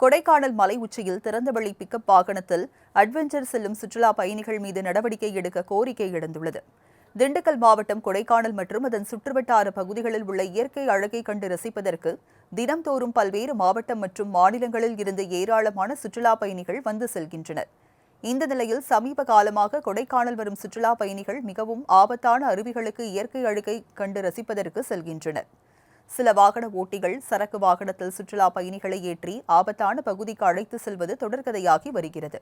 கொடைக்கானல் மலை உச்சியில் திறந்தவெளி பிக்கப் வாகனத்தில் அட்வென்ச்சர் செல்லும் சுற்றுலா பயணிகள் மீது நடவடிக்கை எடுக்க கோரிக்கை எழுந்துள்ளது. திண்டுக்கல் மாவட்டம் கொடைக்கானல் மற்றும் அதன் சுற்றுவட்டார பகுதிகளில் உள்ள இயற்கை அழகை கண்டு ரசிப்பதற்கு தினம்தோறும் பல்வேறு மாவட்டம் மற்றும் மாநிலங்களில் இருந்து ஏராளமான சுற்றுலா பயணிகள் வந்து செல்கின்றனர். இந்த நிலையில் சமீப காலமாக கொடைக்கானல் வரும் சுற்றுலா பயணிகள் மிகவும் ஆபத்தான அருவிகளுக்கு இயற்கை அழகை கண்டு ரசிப்பதற்கு செல்கின்றனர். சில வாகன ஓட்டிகள் சரக்கு வாகனத்தில் சுற்றுலா பயணிகளை ஏற்றி ஆபத்தான பகுதிக்கு அழைத்து செல்வது தொடர்கதையாகி வருகிறது.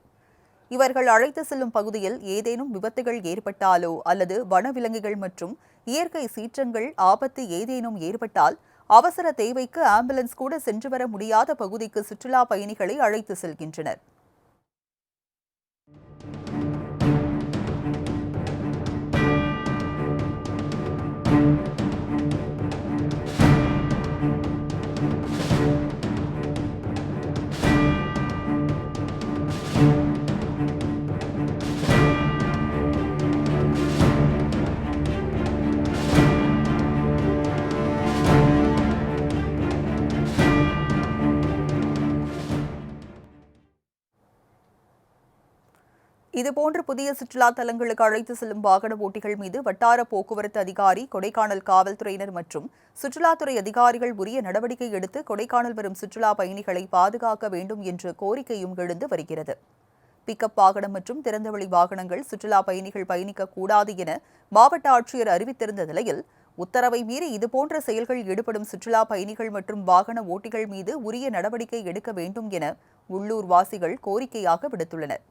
இவர்கள் அழைத்து செல்லும் பகுதியில் ஏதேனும் விபத்துகள் ஏற்பட்டாலோ அல்லது வனவிலங்குகள் மற்றும் இயற்கை சீற்றங்கள் ஆபத்து ஏதேனும் ஏற்பட்டால் அவசர தேவைக்கு ஆம்புலன்ஸ் கூட சென்று வர முடியாத பகுதிக்கு சுற்றுலா பயணிகளை அழைத்து செல்கின்றனர். இதுபோன்ற புதிய சுற்றுலா தலங்களுக்கு அழைத்து செல்லும் வாகன ஓட்டிகள் மீது வட்டார போக்குவரத்து அதிகாரி கொடைக்கானல் காவல்துறையினர் மற்றும் சுற்றுலாத்துறை அதிகாரிகள் உரிய நடவடிக்கை எடுத்து கொடைக்கானல் வரும் சுற்றுலா பயணிகளை பாதுகாக்க வேண்டும் என்ற கோரிக்கையும் எழுந்து வருகிறது. பிக்கப் வாகனம் மற்றும் திறந்தவெளி வாகனங்கள் சுற்றுலா பயணிகள் பயணிக்கக்கூடாது என மாவட்ட ஆட்சியர் அறிவித்திருந்த நிலையில் உத்தரவை மீறி இதுபோன்ற செயல்கள் ஈடுபடும் சுற்றுலா பயணிகள் மற்றும் வாகன ஓட்டிகள் மீது உரிய நடவடிக்கை எடுக்க வேண்டும் என உள்ளூர் வாசிகள் கோரிக்கையாக விடுத்துள்ளனர்.